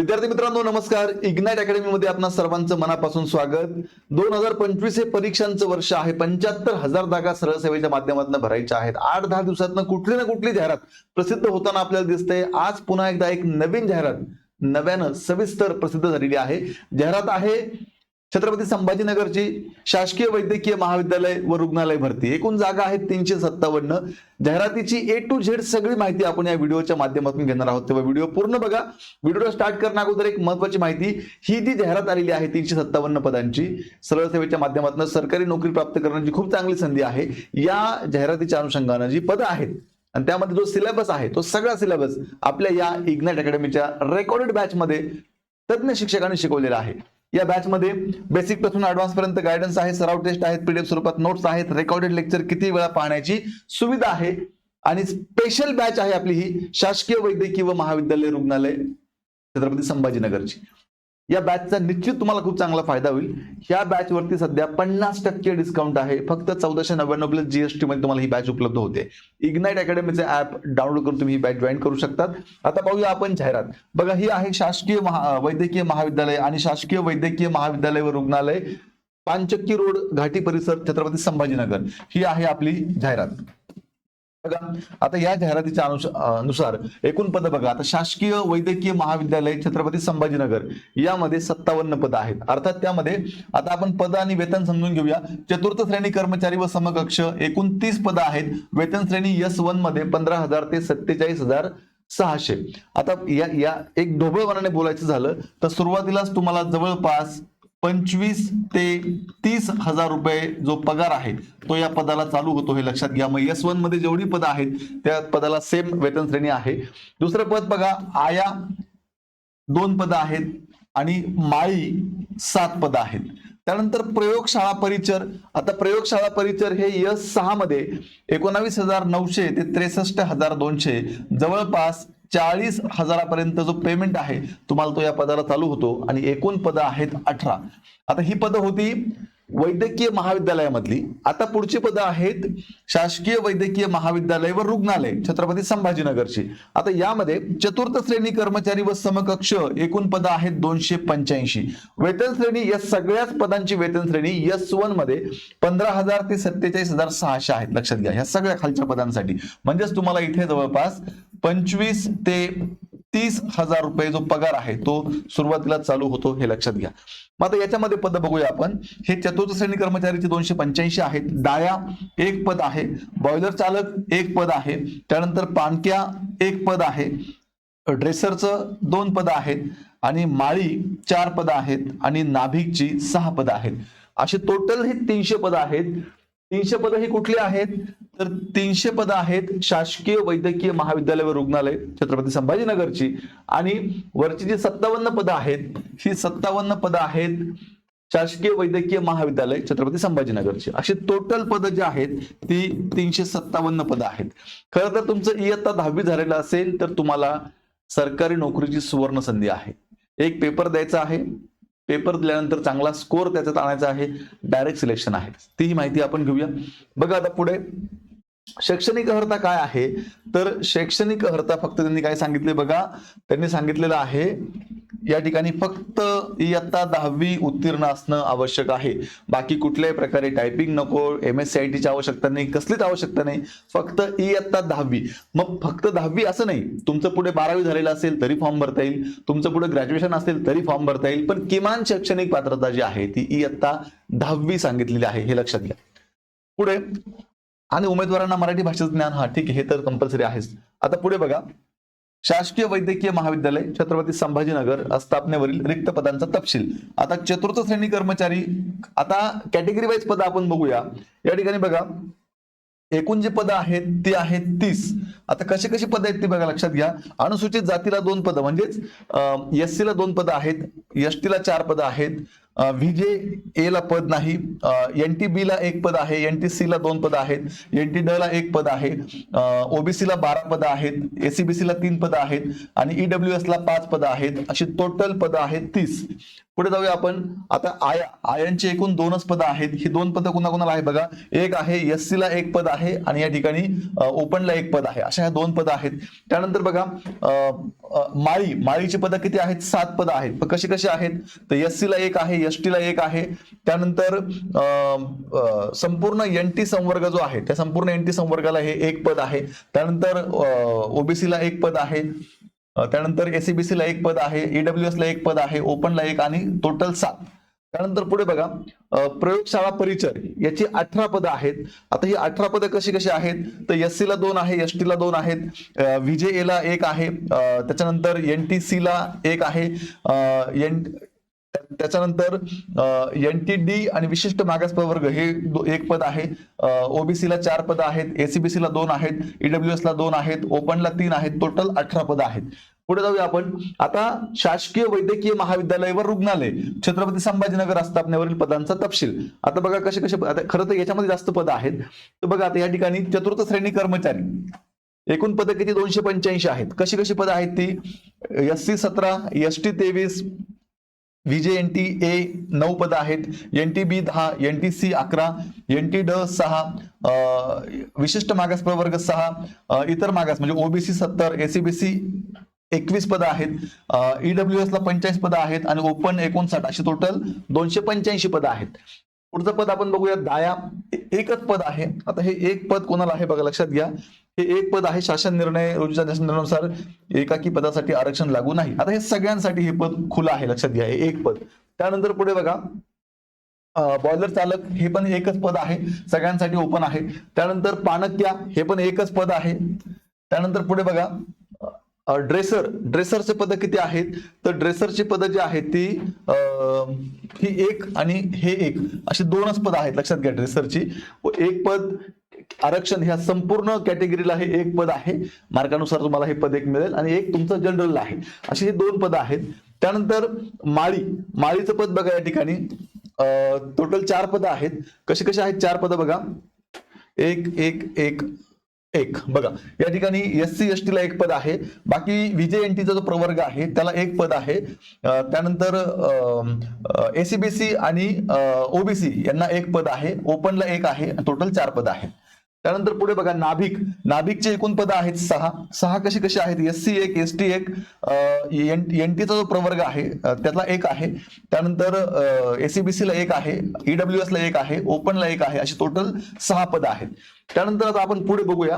विद्यार्थी मित्रांनो नमस्कार. इग्नाइट अकॅडमीमध्ये आपणा सर्वांचं मनापासून स्वागत. दोन हजार पंचवीस हे परीक्षांचं वर्ष आहे. पंच्याहत्तर हजार जागा सरळ सेवेच्या माध्यमातून भरायच्या आहेत. आठ दहा दिवसातनं कुठली ना कुठली जाहिरात प्रसिद्ध होताना आपल्याला दिसते आज पुन्हा एकदा एक नवीन जाहिरात नव्यानं सविस्तर प्रसिद्ध झालेली आहे. जाहिरात आहे छत्रपती संभाजीनगरची शासकीय वैद्यकीय महाविद्यालय व रुग्णालय भरती. एकूण जागा आहेत तीनशे सत्तावन्न. जाहिरातीची ए टू झेड सगळी माहिती आपण या व्हिडिओच्या माध्यमातून घेणार आहोत. तेव्हा व्हिडिओ पूर्ण बघा. व्हिडिओ स्टार्ट करण्या अगोदर एक महत्वाची माहिती ही जी जाहिरात आलेली आहे तीनशे सत्तावन्न पदांची सरळ सेवेच्या माध्यमातून सरकारी नोकरी प्राप्त करण्याची खूप चांगली संधी आहे. या जाहिरातीच्या अनुषंगानं जी पदं आहेत आणि त्यामध्ये जो सिलेबस आहे तो सगळा सिलेबस आपल्या या इग्नाइट अकॅडमीच्या रेकॉर्डेड बॅच मध्ये तज्ञ शिक्षकांनी शिकवलेला आहे. या बॅचमध्ये बेसिकपासून ऍडव्हान्स पर्यंत गायडन्स आहे सराव टेस्ट आहेत पीडीएफ स्वरूपात नोट्स आहेत रेकॉर्डेड लेक्चर किती वेळा पाहण्याची सुविधा आहे आणि स्पेशल बॅच आहे आपली ही शासकीय वैद्यकीय व महाविद्यालय रुग्णालय छत्रपती संभाजीनगरची. या बॅचचा निश्चित तुम्हाला खूप चांगला फायदा होईल. ह्या बॅच वरती सध्या पन्नास टक्के डिस्काउंट आहे. फक्त चौदाशे नव्याण्णव प्लस जीएसटी मध्ये तुम्हाला ही बॅच उपलब्ध होते. इग्नाइट अकॅडमीचे ऍप डाउनलोड करून तुम्ही ही बॅच जॉईन करू शकतात. आता पाहूया आपण जाहिरात. बघा ही आहे शासकीय महा वैद्यकीय महाविद्यालय आणि शासकीय वैद्यकीय महाविद्यालय व रुग्णालय पानचक्की रोड घाटी परिसर छत्रपती संभाजीनगर. ही आहे आपली जाहिरात. आता या जाहिरातीच्या अनुसार एकूण पद बघा आता शासकीय वैद्यकीय महाविद्यालय छत्रपती संभाजीनगर यामध्ये सत्तावन्न पद आहेत. अर्थात त्यामध्ये आता आपण पद आणि वेतन समजून घेऊया. चतुर्थ श्रेणी कर्मचारी व समकक्ष एकूण तीस पद आहेत. वेतन श्रेणी यस वनमध्ये पंधरा हजार ते सत्तेचाळीस हजार सहाशे. आता या या एक ढोबळमानाने बोलायचं झालं तर सुरुवातीलाच तुम्हाला जवळपास पंचवीस ते तीस हजार रुपये जो पगार आहे तो या पदाला चालू होतो हे लक्षात घ्या. मग एस वनमध्ये जेवढी पदं आहेत त्या पदाला सेम वेतन श्रेणी आहे. दुसरं पद बघा आया दोन पदं आहेत आणि माळी सात पदं आहेत. त्यानंतर प्रयोगशाळा परिचर. आता प्रयोगशाळा परिचर हे यस सहा मध्ये एकोणावीस हजार नऊशे ते त्रेसष्ट हजार दोनशे जवळपास चाळीस हजारापर्यंत जो पेमेंट आहे तुम्हाला तो या पदाला चालू होतो आणि एकूण पदं आहेत अठरा. आता ही पदं होती वैद्यकीय महाविद्यालयामधली. आता पुढची पदं आहेत शासकीय वैद्यकीय महाविद्यालय व रुग्णालय छत्रपती संभाजीनगरची. आता यामध्ये चतुर्थ श्रेणी कर्मचारी व समकक्ष एकूण पदं आहेत दोनशे पंच्याऐंशी. वेतन श्रेणी या सगळ्याच पदांची वेतन श्रेणी यस वनमध्ये पंधरा हजार ते सत्तेचाळीस हजार सहाशे आहेत. लक्षात घ्या ह्या सगळ्या खालच्या पदांसाठी. म्हणजेच तुम्हाला इथे जवळपास पंचवीस ते तीस हजार रुपये जो पगार आहे तो सुरुवातीला चालू होतो हे लक्षात घ्या. मग आता याच्यामध्ये पद बघूया आपण. हे चतुर्थ श्रेणी कर्मचारीचे दोनशे पंच्याऐंशी आहेत. डाया एक पद आहे. बॉयलर चालक एक पद आहे. त्यानंतर पानक्या एक पद आहे. ड्रेसरचं दोन पद आहेत. आणि माळी चार पद आहेत. आणि नाभिकची सहा पद आहेत. असे टोटल हे तीनशे पद आहेत. तीनशे पद ही कुठली आहेत? तर तीनशे पद आहेत शासकीय वैद्यकीय महाविद्यालय व रुग्णालय छत्रपती संभाजीनगरची. आणि वरची जी सत्तावन्न पद आहेत ही सत्तावन्न पद आहेत शासकीय वैद्यकीय महाविद्यालय छत्रपती संभाजीनगरची. अशी टोटल पद जी आहेत ती तीनशे सत्तावन्न पद आहेत. खरं तर तुमचं e इयत्ता दहावी झालेलं असेल तर तुम्हाला सरकारी नोकरीची सुवर्ण संधी आहे. एक पेपर द्यायचा आहे पेपर दिल्यानंतर चांगला स्कोर त्याच्यात आणायचा आहे. डायरेक्ट सिलेक्शन आहे. तीही माहिती आपण घेऊया. बघा आता पुढे. शैक्षणिक अर्हता काय आहे? तर शैक्षणिक अर्हता फक्त त्यांनी काय सांगितले? बघा. त्यांनी सांगितलेलं आहे या ठिकाणी फक्त इयत्ता दहावी उत्तीर्ण असणं आवश्यक आहे. बाकी कुठल्याही प्रकारे टायपिंग नको एम एस सी आय टीची आवश्यकता नाही कसलीच आवश्यकता नाही. फक्त इयत्ता दहावी. मग फक्त दहावी असं नाही. तुमचं पुढे बारावी झालेलं असेल तरी फॉर्म भरता येईल. तुमचं पुढे ग्रॅज्युएशन असेल तरी फॉर्म भरता येईल. पण किमान शैक्षणिक पात्रता जी आहे ती इयत्ता दहावी सांगितलेली आहे हे लक्षात घ्या. पुढे आणि उमेदवारांना मराठी भाषेचं ज्ञान हा ठीक आहे हे तर कंपल्सरी आहेच. आता पुढे बघा. शासकीय वैद्यकीय महाविद्यालय छत्रपती संभाजीनगर स्थापनेवरील रिक्त पदांचा तपशील. आता चतुर्थ श्रेणी कर्मचारी आता कॅटेगरी वाईज पद आपण बघूया. या ठिकाणी बघा. एकूण जी पदं आहेत ती आहेत तीस. आता कशी कशी पदं आहेत ती बघा लक्षात घ्या. अनुसूचित जातीला दोन पदं म्हणजेच एस ला दोन पदं आहेत एस टीला चार पद आहेत व्हीजे ए ला पद नाही. एन टी बी ला एक पद आहे. एन टी सी ला दोन पद आहेत. एन टी ड ला एक पद आहे. ओबीसी ला बारा पद आहेत. एसीबीसी ला तीन पद आहेत. आणि ईडब्ल्यू एस ला पाच पद आहेत. अशी टोटल पद आहेत तीस. पुढे जाऊया आपण. आता आया. आयांची एकूण दोनच पद आहेत. ही दोन पदं कुणाकुणाला आहे बघा. एक आहे एस ला एक पद आहे. आणि या ठिकाणी ओपनला एक पद आहे. अशा ह्या दोन पद आहेत. त्यानंतर बघा माळी. माळीची पद किती आहेत? सात पद आहेत. कशी कशी आहेत? तर एस सी ला एक आहे. एस ला एक आहे. त्यानंतर अं, संपूर्ण एन टी संवर्ग जो आहे त्या संपूर्ण एन टी संवर्गाला हे एक पद आहे. त्यानंतर ओबीसी ला एक पद आहे. त्यानंतर एसीबीसी ला एक पद आहे. ईडब्ल्यूएस ला एक पद आहे. ओपनला एक आणि टोटल सात. त्यानंतर पुढे बघा प्रयोगशाळा परिचर याची अठरा पदं आहेत. आता ही अठरा पदं कशी कशी आहेत? तर एस ला दोन आहे एस ला दोन आहेत. व्हीजे ला एक आहे. त्याच्यानंतर एन टी सी ला एक आहे. एन त्याच्यानंतर एन टी डी आणि विशिष्ट मागास प्रवर्ग हे एक पद आहे. ओबीसी ला चार पद आहेत एसीबीसी ला दोन आहेत ईडब्ल्यू ला दोन आहेत ओपनला तीन आहेत टोटल अठरा पद आहेत. पुढे जाऊया आपण. आता शासकीय वैद्यकीय महाविद्यालय व रुग्णालय छत्रपती संभाजीनगर आस्थापनेवरील पदांचा तपशील. आता बघा कसे कसे आता खरं तर याच्यामध्ये जास्त पद आहेत. तर बघा आता या ठिकाणी चतुर्थ श्रेणी कर्मचारी. एकूण पदं किती? दोनशे पंच्याऐंशी आहेत. कशी कशी पदं आहेत ती? एस सी सतरा एस टी तेवीस व्हीजे एन टी ए नऊ पदं आहेत. एन टी बी दहा एन टी सी अकरा एन टी ड सहा विशिष्ट मागास प्रवर्ग सहा इतर मागास म्हणजे ओबीसी सत्तर एसीबीसी एकवीस पदं आहेत. ईडब्ल्यू एसला पंच्याऐंशी पदं आहेत आणि ओपन एकोणसाठ अशी टोटल दोनशे पंच्याऐंशी पदं आहेत. पुढचं पद आपण बघूया दाया. एकच पद आहे. आता हे एक पद कोणाला आहे बघा लक्षात घ्या. हे एक पद आहे शासन निर्णय रोजच्या निर्णयानुसार एकाकी पदासाठी आरक्षण लागू नाही. आता हे सगळ्यांसाठी हे पद खुलं आहे लक्षात घ्या. हे एक पद. त्यानंतर पुढे बघा. बॉयलर चालक हे पण एकच पद आहे. सगळ्यांसाठी ओपन आहे. त्यानंतर पाणक्या हे पण एकच पद आहे. त्यानंतर पुढे बघा. ड्रेसर ड्रेसरचे पद किती आहेत? तर ड्रेसरची पदं जी आहेत ती ही एक आणि हे एक अशी दोनच पद आहेत लक्षात घ्या ड्रेसरची व एक पद आरक्षण ह्या संपूर्ण कॅटेगरीला हे एक पद आहे. मार्कानुसार तुम्हाला हे पद एक मिळेल आणि एक तुमचं जनरल आहे. अशी हे दोन पद आहेत. त्यानंतर माळी माळीचं पद बघा या ठिकाणी. टोटल चार पद आहेत. कशी कशी आहेत चार पदं बघा? एक एक एक एक. बघा या ठिकाणी एस सी एस ला एक पद आहे. बाकी विजय एन टीचा जो प्रवर्ग आहे त्याला एक पद आहे. त्यानंतर एसीबीसी आणि ओबीसी यांना एक पद आहे. ओपनला एक आहे. टोटल चार पद आहे. त्यानंतर पुढे बघा नाभिक. नाभिकचे एकूण पद आहेत सहा. सहा कशी कशी आहेत? एस सी एक एस टी एक एन टीचा जो प्रवर्ग आहे त्यातला एक आहे. त्यानंतर एसीबीसी ला एक आहे ईडब्ल्यू एसला एक आहे ओपनला एक आहे अशी टोटल सहा पद आहेत. त्यानंतर आता आपण पुढे बघूया.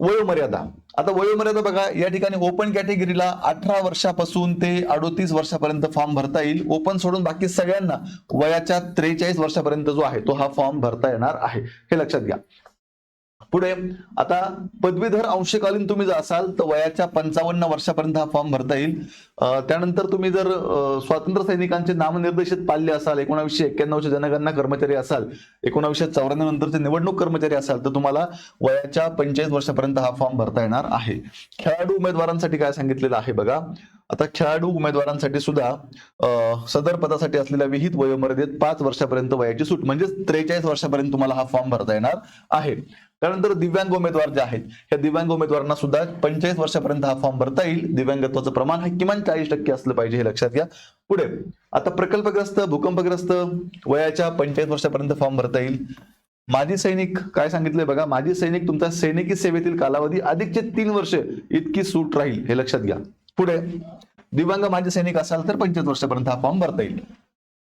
वयोमर्यादा. आता वयोमर्यादा बघा या ठिकाणी ओपन कॅटेगरीला अठरा वर्षापासून ते अडोतीस वर्षापर्यंत फॉर्म भरता येईल. ओपन सोडून बाकी सगळ्यांना वयाच्या त्रेचाळीस वर्षापर्यंत जो आहे तो हा फॉर्म भरता येणार आहे. हे लक्षात घ्या. पुढे आता पदवीधर अंशकालीन तुम्ही जर असाल तर वयाच्या पंचावन्न वर्षापर्यंत हा फॉर्म भरता येईल. त्यानंतर तुम्ही जर स्वातंत्र्य सैनिकांचे नामनिर्देशित पाल्य असाल एकोणावीसशे एक्क्याण्णवचे जनगणना कर्मचारी असाल एकोणावीसशे चौऱ्याण्णव नंतरचे निवडणूक कर्मचारी असाल तर तुम्हाला वयाच्या पंचेचाळीस वर्षापर्यंत हा फॉर्म भरता येणार आहे. खेळाडू उमेदवारांसाठी काय सांगितलेलं आहे बघा. आता खेळाडू उमेदवारांसाठी सुद्धा सदर पदासाठी असलेल्या विहित वयोमर्यादेत पाच वर्षापर्यंत वयाची सूट म्हणजे त्रेचाळीस वर्षापर्यंत तुम्हाला हा फॉर्म भरता येणार आहे. त्यानंतर दिव्यांग उमेदवार जे आहेत या दिव्यांग उमेदवारांना सुद्धा पंचेचाळीस वर्षापर्यंत हा फॉर्म भरता येईल. दिव्यांगत्वाचं प्रमाण हे किमान चाळीस टक्के असलं पाहिजे हे लक्षात घ्या. पुढे आता प्रकल्पग्रस्त भूकंपग्रस्त वयाच्या पंचेचाळीस वर्षापर्यंत फॉर्म भरता येईल. माजी सैनिक काय सांगितलंय बघा माजी सैनिक तुमचा सैनिकी सेवेतील कालावधी अधिकचे तीन वर्ष इतकी सूट राहील हे लक्षात घ्या. पुढे. दिव्यांग माजी सैनिक असाल तर पंचवीस वर्षापर्यंत हा फॉर्म भरता येईल.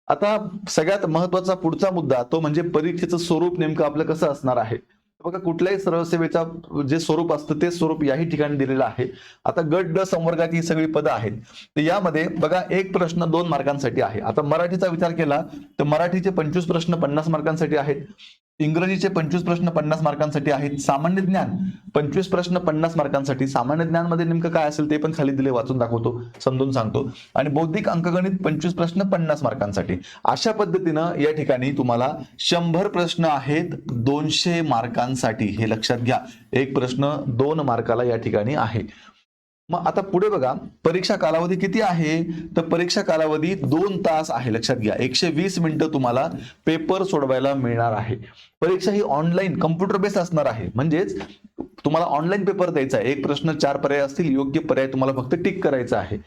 आता सगळ्यात महत्त्वाचा पुढचा मुद्दा तो म्हणजे परीक्षेचं स्वरूप नेमकं आपलं कसं असणार आहे? बघा कुठल्याही सरळ सेवेचा जे स्वरूप असतं ते स्वरूप याही ठिकाणी दिलेलं आहे. आता गट ड संवर्गाची ही सगळी पदं आहेत. तर यामध्ये बघा एक प्रश्न दोन मार्कांसाठी आहे. आता मराठीचा विचार केला तर मराठीचे पंचवीस प्रश्न पन्नास मार्कांसाठी आहेत. इंग्रजीचे पंचवीस प्रश्न पन्नास मार्कांसाठी आहेत. सामान्य ज्ञान पंचवीस प्रश्न पन्नास मार्कांसाठी. सामान्य ज्ञानमध्ये नेमकं काय असेल ते पण खाली दिले वाचून दाखवतो समजून सांगतो. आणि बौद्धिक अंकगणित पंचवीस प्रश्न पन्नास मार्कांसाठी. अशा पद्धतीनं या ठिकाणी तुम्हाला शंभर प्रश्न आहेत दोनशे मार्कांसाठी. हे लक्षात घ्या. एक प्रश्न दोन मार्काला या ठिकाणी आहे. मग आता पुढे बघा परीक्षा कालावधी किती आहे? तर परीक्षा कालावधी दोन तास आहे लक्षात घ्या. एकशे वीस मिनिटं तुम्हाला पेपर सोडवायला मिळणार आहे. परीक्षा ही ऑनलाईन कम्प्युटर बेस असणार आहे. म्हणजेच तुम्हाला ऑनलाईन पेपर द्यायचा आहे. एक प्रश्न चार पर्याय असतील योग्य पर्याय तुम्हाला फक्त टिक करायचा आहे.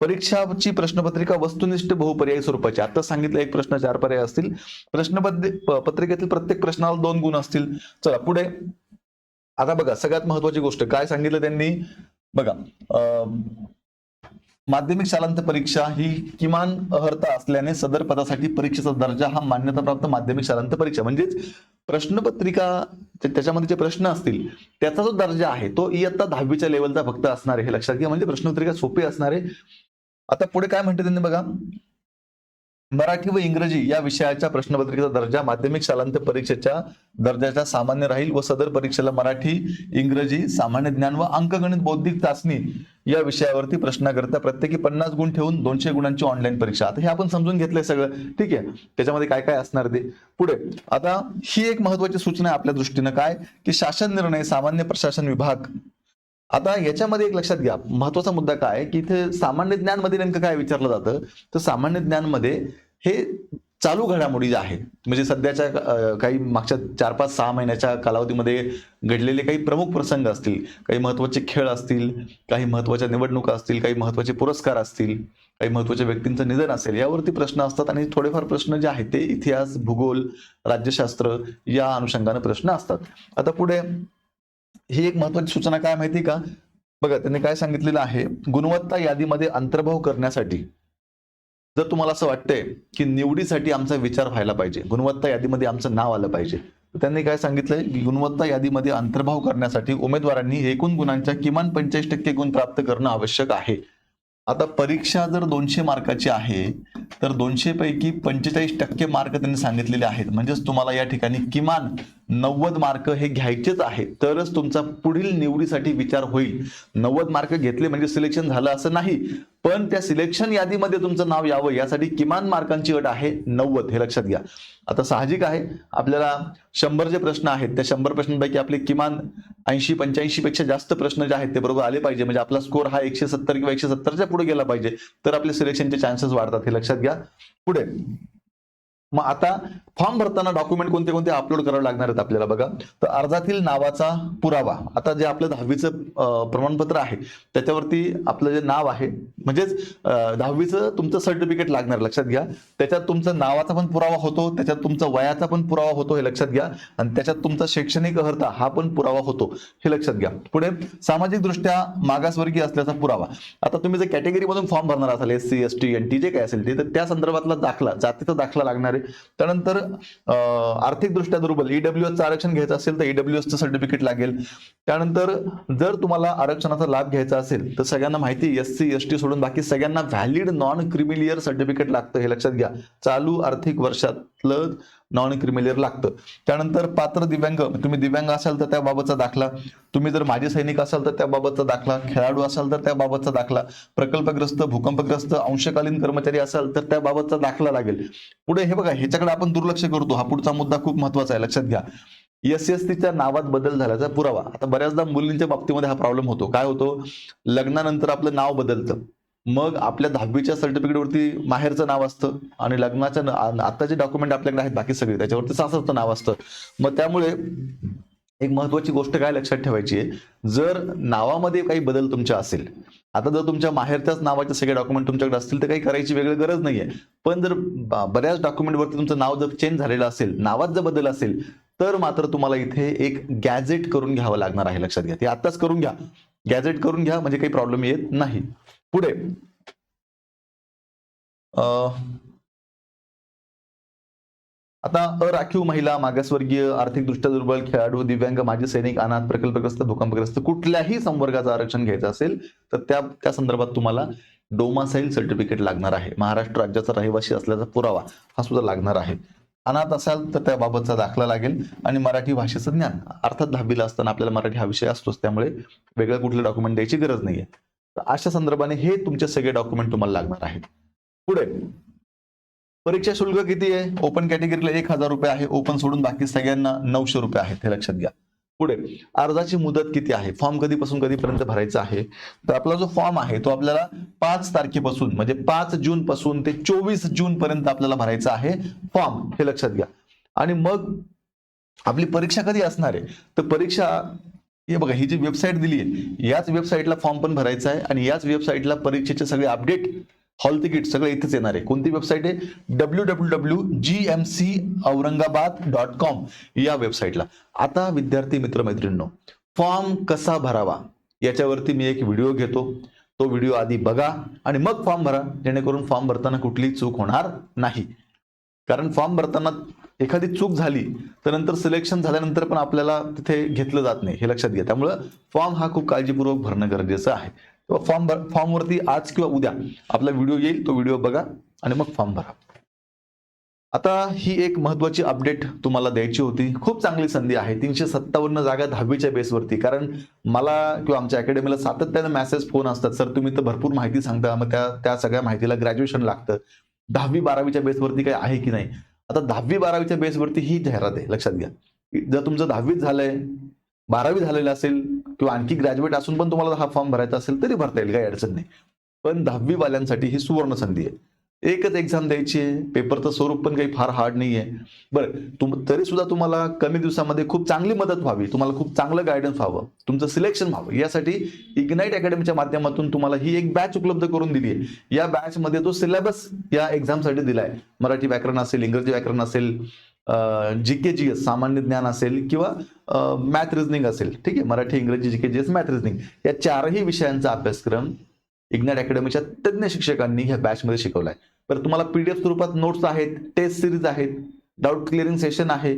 परीक्षाची प्रश्नपत्रिका वस्तुनिष्ठ बहुपर्यायी स्वरूपाची. आता सांगितलं एक प्रश्न चार पर्याय असतील. प्रश्नपत्र पत्रिकेतील प्रत्येक प्रश्नाला दोन गुण असतील. चला पुढे. आता बघा सगळ्यात महत्वाची गोष्ट काय सांगितलं त्यांनी? बघा अं, माध्यमिक शालांत परीक्षा ही किमान अर्हता असल्याने सदर पदासाठी परीक्षेचा दर्जा हा मान्यताप्राप्त माध्यमिक शालांत परीक्षा. म्हणजेच प्रश्नपत्रिका त्याच्यामध्ये जे प्रश्न असतील त्याचा जो दर्जा आहे तो इयत्ता दहावीच्या लेवलचा फक्त असणार आहे. हे लक्षात घ्या म्हणजे प्रश्नपत्रिका सोपी असणार आहे. आता पुढे काय म्हणते त्यांनी बघा? मराठी व इंग्रजी या विषयाच्या प्रश्नपत्रिकेचा दर्जा माध्यमिक शालांत परीक्षेच्या दर्जाच्या सामान्य राहील व सदर परीक्षेला मराठी इंग्रजी सामान्य ज्ञान व अंकगणित बौद्धिक चाचणी या विषयावरती प्रश्नाकरता प्रत्येकी पन्नास गुण ठेवून दोनशे गुणांची ऑनलाईन परीक्षा. आता हे आपण समजून घेतलंय सगळं. ठीक आहे? त्याच्यामध्ये काय काय असणार ते? पुढे. आता ही एक महत्वाची सूचना आहे आपल्या दृष्टीनं. काय? की शासन निर्णय सामान्य प्रशासन विभाग आता याच्यामध्ये एक लक्षात घ्या. महत्त्वाचा मुद्दा काय आहे की इथे सामान्य ज्ञानमध्ये नेमकं काय विचारलं जातं? तर सामान्य ज्ञानमध्ये हे चालू घडामोडी ज्या आहेत म्हणजे सध्याच्या काही मागच्या चार पाच सहा महिन्याच्या कालावधीमध्ये घडलेले काही प्रमुख प्रसंग असतील काही महत्त्वाचे खेळ असतील काही महत्त्वाच्या निवडणुका असतील काही महत्त्वाचे पुरस्कार असतील काही महत्त्वाच्या व्यक्तींचं निधन असेल यावरती प्रश्न असतात आणि थोडेफार प्रश्न जे आहेत ते इतिहास भूगोल राज्यशास्त्र या अनुषंगाने प्रश्न असतात. आता पुढे ही एक महत्वाची सूचना काय माहिती का? बघा त्यांनी काय सांगितलेलं आहे? गुणवत्ता यादीमध्ये अंतर्भाव करण्यासाठी. जर तुम्हाला असं वाटतंय की निवडीसाठी आमचा विचार व्हायला पाहिजे गुणवत्ता यादीमध्ये आमचं नाव आलं पाहिजे त्यांनी काय सांगितलंय? की गुणवत्ता यादीमध्ये अंतर्भाव करण्यासाठी उमेदवारांनी एकूण गुणांच्या किमान पंचेचाळीस टक्के गुण प्राप्त करणं आवश्यक आहे. आता परीक्षा जर दोनशे मार्काची आहे तर दोनशे पैकी पंचेचाळीस टक्के मार्क त्यांनी सांगितलेले आहेत. म्हणजेच तुम्हाला या ठिकाणी किमान नव्वद मार्क हे घ्यायचेच आहे तरच तुमचा पुढील निवडीसाठी विचार होईल. नव्वद मार्क घेतले म्हणजे सिलेक्शन झालं असं नाही. पण त्या सिलेक्शन यादीमध्ये तुमचं नाव यावं यासाठी किमान मार्कांची अट आहे नव्वद हे लक्षात घ्या. आता साहजिक आहे. आपल्याला शंभर जे प्रश्न आहेत. त्या शंभर प्रश्नांपैकी आपले किमान ऐंशी पंच्याऐंशी पेक्षा जास्त प्रश्न जे आहेत ते बरोबर आले पाहिजे. म्हणजे आपला स्कोर हा एकशे सत्तर किंवा एकशे सत्तरच्या पुढे गेला पाहिजे. तर आपले सिलेक्शनचे चान्सेस वाढतात हे लक्षात घ्या. पुढे. मग आता फॉर्म भरताना डॉक्युमेंट कोणते कोणते अपलोड करावे लागणार आहेत आपल्याला बघा. तर अर्जातील नावाचा पुरावा. आता जे आपलं दहावीचं प्रमाणपत्र आहे त्याच्यावरती आपलं जे नाव आहे म्हणजेच दहावीचं तुमचं सर्टिफिकेट लागणार लक्षात घ्या. त्याच्यात तुमचं नावाचा पण पुरावा होतो त्याच्यात तुमचा वयाचा पण पुरावा होतो हे लक्षात घ्या. आणि त्याच्यात तुमचा शैक्षणिक अर्हता हा पण पुरावा होतो हे लक्षात घ्या. पुढे सामाजिकदृष्ट्या मागासवर्गीय असल्याचा पुरावा. आता तुम्ही जर कॅटेगरीमधून फॉर्म भरणार असाल S C S T N T जे काय असेल ते तर त्या संदर्भातला दाखला जातीचा दाखला लागणार आहे. त्यानंतर आर्थिकदृष्ट्या दुर्बल ईडब्ल्यू एसचं आरक्षण घ्यायचं असेल तर ईडब्ल्यू एसचं सर्टिफिकेट लागेल. त्यानंतर जर तुम्हाला आरक्षणाचा लाभ घ्यायचा असेल तर सगळ्यांना माहिती एस सी एस टी सोडून बाकी सगळ्यांना व्हॅलिड नॉन क्रिमिलियर सर्टिफिकेट लागतं हे लक्षात घ्या. चालू आर्थिक वर्षातलं नॉन क्रिमिलियर लागतं. त्यानंतर पात्र दिव्यांग तुम्ही दिव्यांग असाल तर त्याबाबतचा दाखला. तुम्ही जर माजी सैनिक असाल तर त्याबाबतचा दाखला. खेळाडू असाल तर त्याबाबतचा दाखला. प्रकल्पग्रस्त भूकंपग्रस्त अंशकालीन कर्मचारी असाल तर त्याबाबतचा दाखला लागेल. पुढे हे बघा ह्याच्याकडे आपण दुर्लक्ष करतो. हा पुढचा मुद्दा खूप महत्त्वाचा आहे. लक्षात घ्या. एस एस टीच्या नावात बदल झाल्याचा पुरावा. आता बऱ्याचदा मुलींच्या बाबतीमध्ये हा प्रॉब्लेम होतो. काय होतो? लग्नानंतर आपलं नाव बदलतं. मग आपल्या दहावीच्या सर्टिफिकेटवरती माहेरचं नाव असतं आणि लग्नाच्या न- आता जे डॉक्युमेंट आपल्याकडे आहेत बाकी सगळे. त्याच्यावरती सासरचं नाव असतं. मग त्यामुळे एक महत्वाची गोष्ट काय लक्षात ठेवायची आहे? जर नावामध्ये काही बदल तुमच्या असेल आता जर तुमच्या माहेरच्याच नावाचे सगळे डॉक्युमेंट तुमच्याकडे असतील तर काही करायची वेगळी गरज नाहीये. पण जर बऱ्याच डॉक्युमेंटवरती तुमचं नाव जर चेंज झालेलं असेल नावात जर बदल असेल तर मात्र तुम्हाला इथे एक गॅजेट करून घ्यावं लागणार आहे लक्षात घ्या. ते आत्ताच करून घ्या. गॅजेट करून घ्या म्हणजे काही प्रॉब्लेम येत नाही. पुढे. आता अराखीव महिला मागासवर्गीय आर्थिकदृष्ट्या दुर्बल खेळाडू दिव्यांग माजी सैनिक अनाथ प्रकल्पग्रस्त भूकंपग्रस्त कुठल्याही संवर्गाचं आरक्षण घ्यायचं असेल तर त्या त्या संदर्भात तुम्हाला डोमासाईल सर्टिफिकेट लागणार आहे. महाराष्ट्र राज्याचा रहिवासी असल्याचा पुरावा हा सुद्धा लागणार आहे. अनाथ असाल तर त्याबाबतचा दाखला लागेल आणि मराठी भाषेचं ज्ञान अर्थात दहावीला असताना आपल्याला मराठी हा विषय असतोच. त्यामुळे वेगळं कुठलं डॉक्युमेंट द्यायची गरज नाहीये. तर अशा संदर्भाने हे तुमचे सगळे डॉक्युमेंट तुम्हाला लागणार आहेत. पुढे परीक्षा शुल्क किती आहे? ओपन कॅटेगरीला एक हजार रुपये आहे. ओपन सोडून बाकी सगळ्यांना नऊशे रुपये आहेत हे लक्षात घ्या. पुढे अर्जाची मुदत किती आहे? फॉर्म कधीपासून कधीपर्यंत भरायचा आहे? तर आपला जो फॉर्म आहे तो आपल्याला पाच तारखेपासून म्हणजे पाच जून पासून ते चोवीस जून पर्यंत आपल्याला भरायचा आहे फॉर्म हे लक्षात घ्या. आणि मग आपली परीक्षा कधी असणार आहे? तर परीक्षा हे बघा ही जी वेबसाईट दिली आहे याच वेबसाईटला फॉर्म पण भरायचा आहे आणि याच वेबसाईटला परीक्षेचे सगळे अपडेट हॉल तिकीट सगळं इथेच येणार आहे. कोणती वेबसाईट आहे? W W W G M C Aurangabad dot com या वेबसाईटला आता विद्यार्थी मित्रमैत्रिणींनो फॉर्म कसा भरावा? याच्यावरती मी एक व्हिडिओ घेतो. तो व्हिडिओ आधी बघा आणि मग फॉर्म भरा. जेणेकरून फॉर्म भरताना कुठली चूक होणार नाही. कारण फॉर्म भरताना एखादी चूक झाली तर नंतर सिलेक्शन झाल्यानंतर पण आपल्याला तिथे घेतलं जात नाही हे लक्षात घ्या. त्यामुळं फॉर्म हा खूप काळजीपूर्वक भरणं गरजेचं आहे. तेव्हा फॉर्म भर फॉर्मवरती आज किंवा उद्या आपला व्हिडिओ येईल तो व्हिडिओ बघा आणि मग फॉर्म भरा. आता ही एक महत्वाची अपडेट तुम्हाला द्यायची होती. खूप चांगली संधी आहे. तीनशे सत्तावन्न जागा दहावीच्या बेसवरती कारण मला किंवा आमच्या अकॅडमीला सातत्यानं मॅसेज फोन असतात. सर तुम्ही तर भरपूर माहिती सांगता. मग त्या त्या सगळ्या माहितीला ग्रॅज्युएशन लागतं. दहावी बारावीच्या बेसवरती काही आहे की नाही? आता दहावी बारावीच्या बेसवरती ही जाहिरात आहे. लक्षात घ्या. जर तुमचं दहावीत झालंय बारावी झालेलं असेल किंवा आणखी ग्रॅज्युएट असून पण तुम्हाला हा फॉर्म भरायचा असेल तरी भरता येईल. काही अडचण नाही. पण दहावी वाल्यांसाठी ही सुवर्ण संधी आहे. एकच एक्झाम द्यायची आहे. पेपरचं स्वरूप पण काही फार हार्ड नाही आहे बरं तुम तरी सुद्धा तुम्हाला कमी दिवसामध्ये खूप चांगली मदत व्हावी. तुम्हाला खूप चांगलं गायडन्स व्हावं. तुमचं सिलेक्शन व्हावं. यासाठी इग्नाईट अकॅडमीच्या माध्यमातून तुम्हाला ही एक बॅच उपलब्ध करून दिली आहे. या बॅचमध्ये तो जो सिलेबस या एक्झामसाठी दिलाय. मराठी व्याकरण असेल इंग्रजी व्याकरण असेल जी के जी एस सामान्य ज्ञान असेल किंवा मॅथ रिझनिंग असेल. ठीक आहे? मराठी इंग्रजी G K G S math reasoning या चारही विषयांचा अभ्यासक्रम इग्नॅट अकॅडमीच्या तज्ज्ञ शिक्षकांनी ह्या बॅचमध्ये शिकवलाय. तर तुम्हाला पीडीएफ स्वरूपात नोट्स आहेत टेस्ट सिरीज आहेत डाऊट क्लिअरिंग सेशन आहे.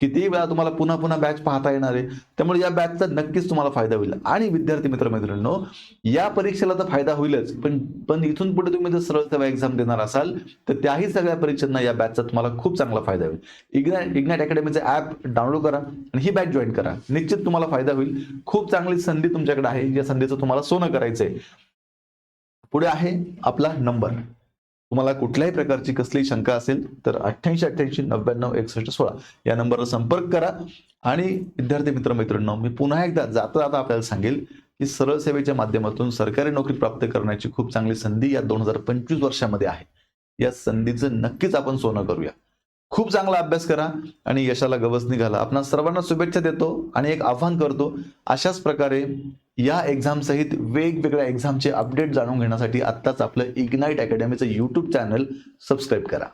कितीही वेळा तुम्हाला पुन्हा पुन्हा बॅच पाहता येणार आहे. त्यामुळे या बॅचचा नक्कीच तुम्हाला फायदा होईल. आणि विद्यार्थी मित्र मित्रमैत्रिणींनो या परीक्षेला तर फायदा होईलच. पण पण इथून पुढे तुम्ही जर सरळ सेवा एक्झाम देणार असाल तर त्याही सगळ्या परीक्षांना या बॅचचा तुम्हाला खूप चांगला फायदा होईल. इग्नॅट इग्नॅट अकॅडमीचं ॲप डाउनलोड करा आणि ही बॅच जॉईन करा. निश्चित तुम्हाला फायदा होईल. खूप चांगली संधी तुमच्याकडे आहे. या संधीचं तुम्हाला सोनं करायचंय. पुढे आहे आपला नंबर. तुम्हाला कुठल्याही प्रकारची कसलीही शंका असेल तर अठ्ठ्याऐंशी अठ्ठ्याऐंशी नव्याण्णव एकसष्ट सोळा या नंबरवर संपर्क करा. आणि विद्यार्थी मित्रमैत्रिणींनो मी पुन्हा एकदा जाता जाता आपल्याला सांगेल की सरळ सेवेच्या माध्यमातून सरकारी नोकरी प्राप्त करण्याची खूप चांगली संधी या दोन हजार पंचवीस वर्षामध्ये आहे. या संधीचं नक्कीच आपण सोनं करूया. खूप चांगला अभ्यास करा आणि यशाला गवस निघाला आपण सर्वांना शुभेच्छा देतो आणि एक आव्हान करतो. अशाच प्रकारे या एक्झाम सहित वेगवेगळ्या एक्झामचे अपडेट जाणून घेण्यासाठी आत्ताच आपलं इग्नाईट अकॅडमीचं यूट्यूब चॅनल सबस्क्राईब करा.